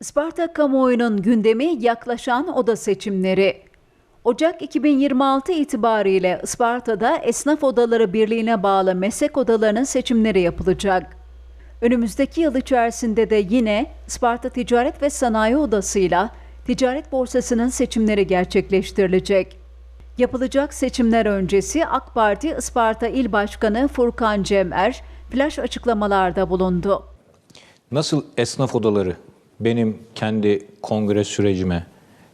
Isparta kamuoyunun gündemi yaklaşan oda seçimleri. Ocak 2026 itibariyle Isparta'da Esnaf Odaları Birliği'ne bağlı meslek odalarının seçimleri yapılacak. Önümüzdeki yıl içerisinde de yine Isparta Ticaret ve Sanayi Odası'yla Ticaret Borsası'nın seçimleri gerçekleştirilecek. Yapılacak seçimler öncesi AK Parti Isparta İl Başkanı Furkan Cem'er flash açıklamalarda bulundu. Nasıl esnaf odaları benim kendi kongre sürecime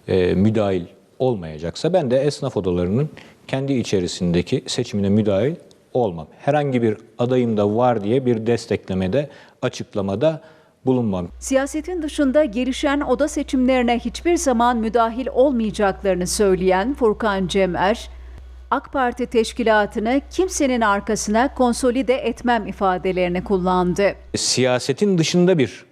e, müdahil olmayacaksa ben de esnaf odalarının kendi içerisindeki seçimine müdahil olmam. Herhangi bir adayım da var diye bir desteklemede, açıklamada bulunmam. Siyasetin dışında gelişen oda seçimlerine hiçbir zaman müdahil olmayacaklarını söyleyen Furkan Cem'er, AK Parti teşkilatını kimsenin arkasına konsolide etmem ifadelerini kullandı. Siyasetin dışında bir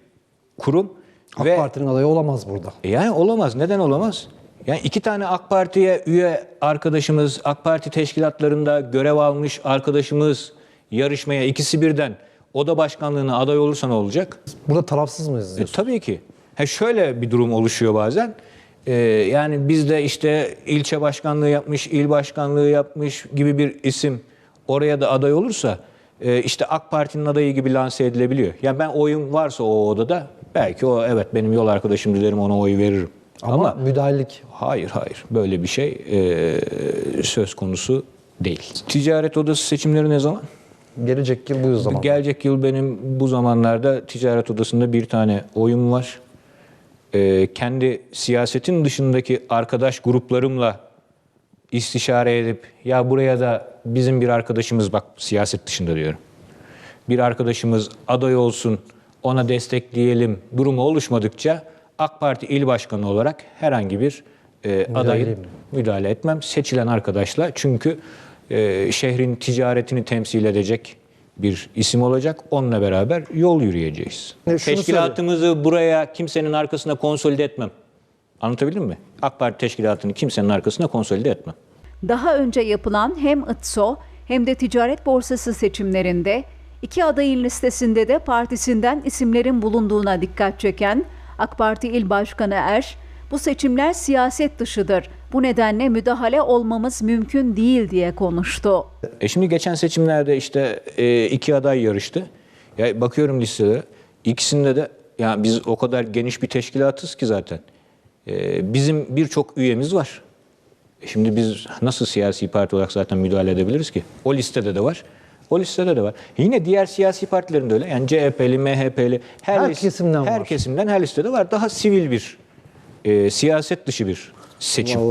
kurum AK ve Parti'nin adayı olamaz burada. E Yani olamaz. Neden olamaz? Yani iki tane AK Parti'ye üye arkadaşımız, AK Parti teşkilatlarında görev almış arkadaşımız yarışmaya ikisi birden oda başkanlığına aday olursa ne olacak? Burada tarafsız mıyız E, tabii ki. Ha şöyle bir durum oluşuyor bazen. E, yani bizde işte ilçe başkanlığı yapmış, il başkanlığı yapmış gibi bir isim oraya da aday olursa e, işte AK Parti'nin adayı gibi lanse edilebiliyor. Yani ben oyum varsa o odada belki o evet benim yol arkadaşım derim ona oy veririm. Ama, müdahalelik Hayır hayır böyle bir şey e, söz konusu değil. Ticaret odası seçimleri ne zaman? gelecek yıl bu zaman. Gelecek yıl benim bu zamanlarda ticaret odasında bir tane oyum var. E, kendi siyasetin dışındaki arkadaş gruplarımla istişare edip ya buraya da bizim bir arkadaşımız bak siyaset dışında diyorum. Bir arkadaşımız aday olsun ona destekleyelim durumu oluşmadıkça AK Parti il başkanı olarak herhangi bir e, adayı mi? müdahale etmem. Seçilen arkadaşla çünkü e, şehrin ticaretini temsil edecek bir isim olacak. Onunla beraber yol yürüyeceğiz. Şunu Teşkilatımızı buraya kimsenin arkasına konsolide etmem. Anlatabildim mi? AK Parti teşkilatını kimsenin arkasına konsolide etmem. Daha önce yapılan hem ITSO hem de Ticaret Borsası seçimlerinde iki adayın listesinde de partisinden isimlerin bulunduğuna dikkat çeken AK Parti İl Başkanı Er, bu seçimler siyaset dışıdır. Bu nedenle müdahale olmamız mümkün değil diye konuştu. E şimdi geçen seçimlerde işte e, iki aday yarıştı. Ya bakıyorum listelere. İkisinde de ya biz o kadar geniş bir teşkilatız ki zaten. E, bizim birçok üyemiz var. E şimdi biz nasıl siyasi parti olarak zaten müdahale edebiliriz ki? O listede de var. O listede de var. Yine diğer siyasi partilerin de öyle. Yani CHP'li, MHP'li her, Her lis- kesimden her var. kesimden her listede var. Daha sivil bir e, siyaset dışı bir seçim.